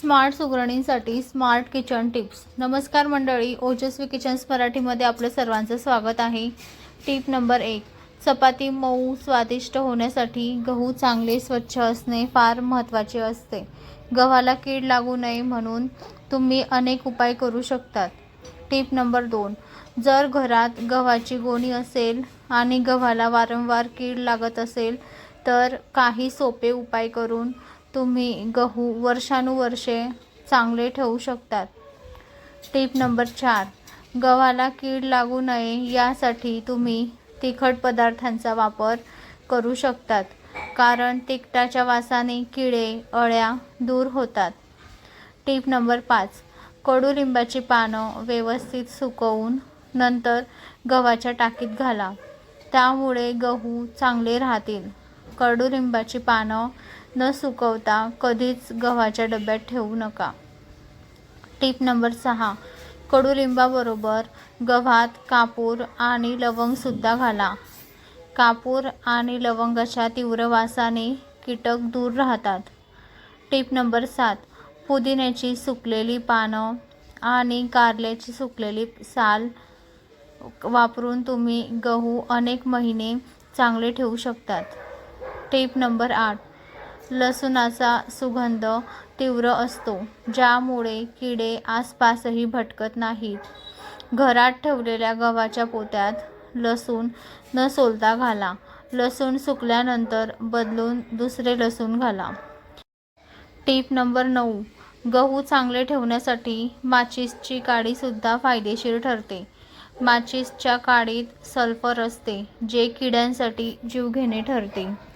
Smart सुगरणींसाठी smart kitchen tips. नमस्कार मंडळी ओजस्वी किचन्स मराठीमध्ये आपलं सर्वांचं स्वागत आहे. टिप नंबर एक चपाती मऊ स्वादिष्ट होण्यासाठी गहू चांगले स्वच्छ असणे फार महत्त्वाचे असते. गव्हाला कीड लागू नये म्हणून तुम्ही अनेक उपाय करू शकतात. टिप नंबर दोन जर घरात गव्हाची गोणी असेल आणि गव्हाला वारंवार कीड लागत असेल तर काही सोपे उपाय करून तुम्ही गहू वर्षानुवर्षे चांगले ठेवू शकतात. टिप नंबर चार गव्हाला कीड लागू नये यासाठी तुम्ही तिखट पदार्थांचा वापर करू शकतात कारण तिखटाच्या वासाने किडे अळ्या दूर होतात. टिप नंबर पाच कडुलिंबाची पानं व्यवस्थित सुकवून नंतर गव्हाच्या टाकीत घाला. त्यामुळे गहू चांगले राहतील. कडुलिंबाची पानं न सुकवता कधीच गव्हाच्या डब्यात ठेवू नका. टिप नंबर सहा. कडुलिंबाबरोबर गव्हात कापूर आणि लवंगसुद्धा घाला. कापूर आणि लवंगाच्या तीव्र वासाने कीटक दूर राहतात. टिप नंबर सात. पुदिन्याची सुकलेली पानं आणि कारल्याची सुकलेली साल वापरून तुम्ही गहू अनेक महिने चांगले ठेवू शकतात. टिप नंबर आठ. लसूणाचा सुगंध तीव्र असतो ज्यामुळे किडे आसपासही भटकत नाहीत. घरात ठेवलेल्या गव्हाच्या पोत्यात लसूण न सोलता घाला. लसूण सुकल्यानंतर बदलून दुसरे लसूण घाला. टिप नंबर नऊ. गहू चांगले ठेवण्यासाठी माचीसची काडीसुद्धा फायदेशीर ठरते. माचीसच्या काडीत सल्फर असते जे किड्यांसाठी जीवघेणे ठरते.